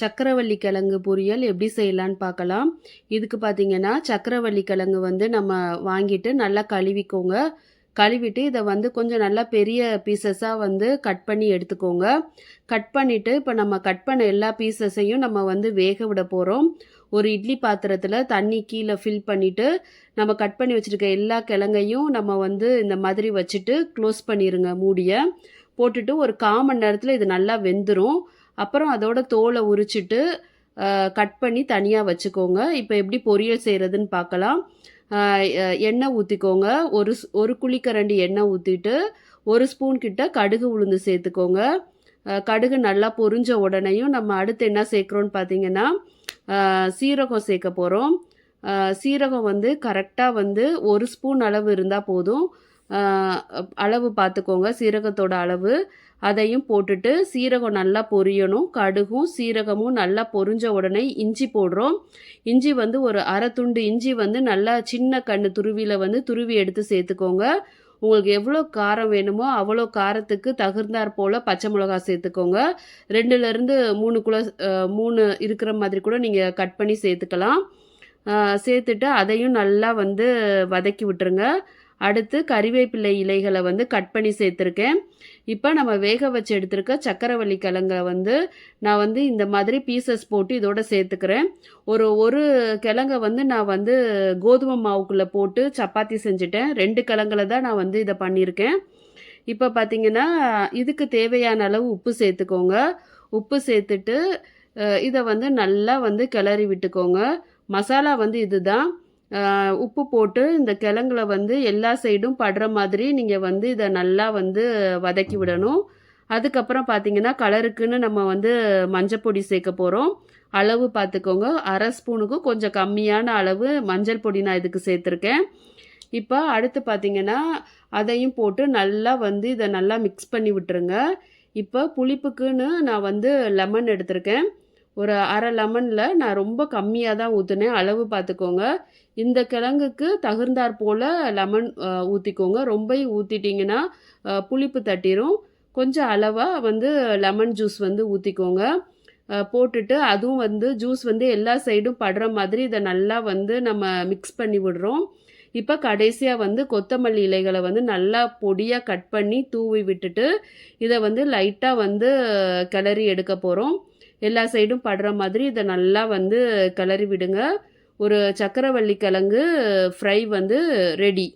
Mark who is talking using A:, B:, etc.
A: சக்கரவள்ளி கிழங்கு பொரியல் எப்படி செய்யலான்னு பார்க்கலாம். இதுக்கு பார்த்தீங்கன்னா சக்கரவள்ளி கிழங்கு வந்து நம்ம வாங்கிட்டு நல்லா கழுவிக்கோங்க. கழுவிட்டு இதை வந்து கொஞ்சம் நல்லா பெரிய பீசஸாக வந்து கட் பண்ணி எடுத்துக்கோங்க. கட் பண்ணிவிட்டு இப்போ நம்ம கட் பண்ண எல்லா பீசஸையும் நம்ம வந்து வேக விட போகிறோம் ஒரு இட்லி பாத்திரத்தில் தண்ணி கீழே ஃபில் பண்ணிவிட்டு நம்ம கட் பண்ணி வச்சுருக்க எல்லா கிழங்கையும் நம்ம வந்து இந்த மாதிரி வச்சுட்டு க்ளோஸ் பண்ணிடுங்க மூடியை. போட்டுட்டு ஒரு கால் மணி நேரத்தில் இது நல்லா வெந்துடும் அப்புறம் அதோட தோலை உரிச்சிட்டு கட் பண்ணி தனியாக வச்சுக்கோங்க. இப்போ எப்படி பொரியல் செய்கிறதுன்னு பார்க்கலாம் எண்ணெய் ஊற்றிக்கோங்க ஒரு ஸ்- ஒரு குழிக்கரண்டி எண்ணெய் ஊற்றிட்டு ஒரு ஸ்பூன் கிட்ட கடுகு உளுந்து சேர்த்துக்கோங்க. கடுகு நல்லா பொரிஞ்ச உடனேயும் நம்ம அடுத்து என்ன சேர்க்குறோன்னு பார்த்தீங்கன்னா சீரகம் சேர்க்க போகிறோம் சீரகம் வந்து கரெக்டாக வந்து ஒரு ஸ்பூன் அளவு இருந்தால் போதும். அளவு பார்த்துக்கோங்க. சீரகத்தோட அளவு. அதையும் போட்டுட்டு சீரகம் நல்லா பொரியணும். கடுகும் சீரகமும் நல்லா பொரிஞ்ச உடனே இஞ்சி போடுறோம். இஞ்சி வந்து ஒரு அரை துண்டு இஞ்சி வந்து நல்லா சின்ன கண்ணு துருவியில் வந்து துருவி எடுத்து சேர்த்துக்கோங்க. உங்களுக்கு எவ்வளோ காரம் வேணுமோ அவ்வளோ காரத்துக்கு தகுந்தாற் போல் பச்சை மிளகா சேர்த்துக்கோங்க. ரெண்டுலேருந்து மூணு குல மூணு இருக்கிற மாதிரி கூட நீங்கள் கட் பண்ணி சேர்த்துக்கலாம். சேர்த்துட்டு அதையும் நல்லா வந்து வதக்கி விட்டுருங்க. அடுத்து கறிவேப்பிலை இலைகளை வந்து கட் பண்ணி சேர்த்துருக்கேன். இப்போ நம்ம வேக வச்சு எடுத்திருக்க சக்கரவள்ளி கிழங்க வந்து நான் வந்து இந்த மாதிரி பீசஸ் போட்டு இதோட சேர்த்துக்கிறேன். ஒரு ஒரு கிழங்க வந்து நான் வந்து கோதுமை மாவுக்குள்ளே போட்டு சப்பாத்தி செஞ்சுட்டேன். ரெண்டு கிழங்குல தான் நான் வந்து இதை பண்ணியிருக்கேன். இப்போ பார்த்தீங்கன்னா இதுக்கு தேவையான அளவு உப்பு சேர்த்துக்கோங்க. உப்பு சேர்த்துட்டு இதை வந்து நல்லா வந்து கிளறி விட்டுக்கோங்க. மசாலா வந்து இதுதான். உப்பு போட்டு இந்த கிழங்குல வந்து எல்லா சைடும் படுற மாதிரி நீங்கள் வந்து இதை நல்லா வந்து வதக்கி விடணும். அதுக்கப்புறம் பார்த்தீங்கன்னா கலருக்குன்னு நம்ம வந்து மஞ்சள் பொடி சேர்க்க போகிறோம் அளவு பார்த்துக்கோங்க அரை ஸ்பூனுக்கு கொஞ்சம் கம்மியான அளவு மஞ்சள் பொடி நான் இதுக்கு சேர்த்துருக்கேன். இப்போ அடுத்து பார்த்தீங்கன்னா அதையும் போட்டு நல்லா வந்து இதை நல்லா மிக்ஸ் பண்ணி விட்டுருங்க. இப்போ புளிப்புக்குன்னு நான் வந்து லெமன் எடுத்திருக்கேன். ஒரு அரை லெமனில் நான் ரொம்ப கம்மியாக தான் ஊற்றுனேன் அளவு பார்த்துக்கோங்க இந்த கிழங்குக்கு தகுந்தாற் போல் லெமன் ஊற்றிக்கோங்க ரொம்ப ஊற்றிட்டிங்கன்னா புளிப்பு தட்டிடும் கொஞ்சம் அளவாக வந்து லெமன் ஜூஸ் வந்து ஊற்றிக்கோங்க போட்டுட்டு அதுவும் வந்து ஜூஸ் வந்து எல்லா சைடும் படுற மாதிரி இதை நல்லா வந்து நம்ம மிக்ஸ் பண்ணி விடுறோம். இப்போ கடைசியாக வந்து கொத்தமல்லி இலைகளை வந்து நல்லா பொடியாக கட் பண்ணி தூவி விட்டுட்டு இதை வந்து லைட்டாக வந்து கிளறி எடுக்க போகிறோம் எல்லா சைடும் படுற மாதிரி இதை நல்லா வந்து கிளறி விடுங்க. ஒரு சக்கரவள்ளி கிழங்கு ஃப்ரை வந்து ரெடி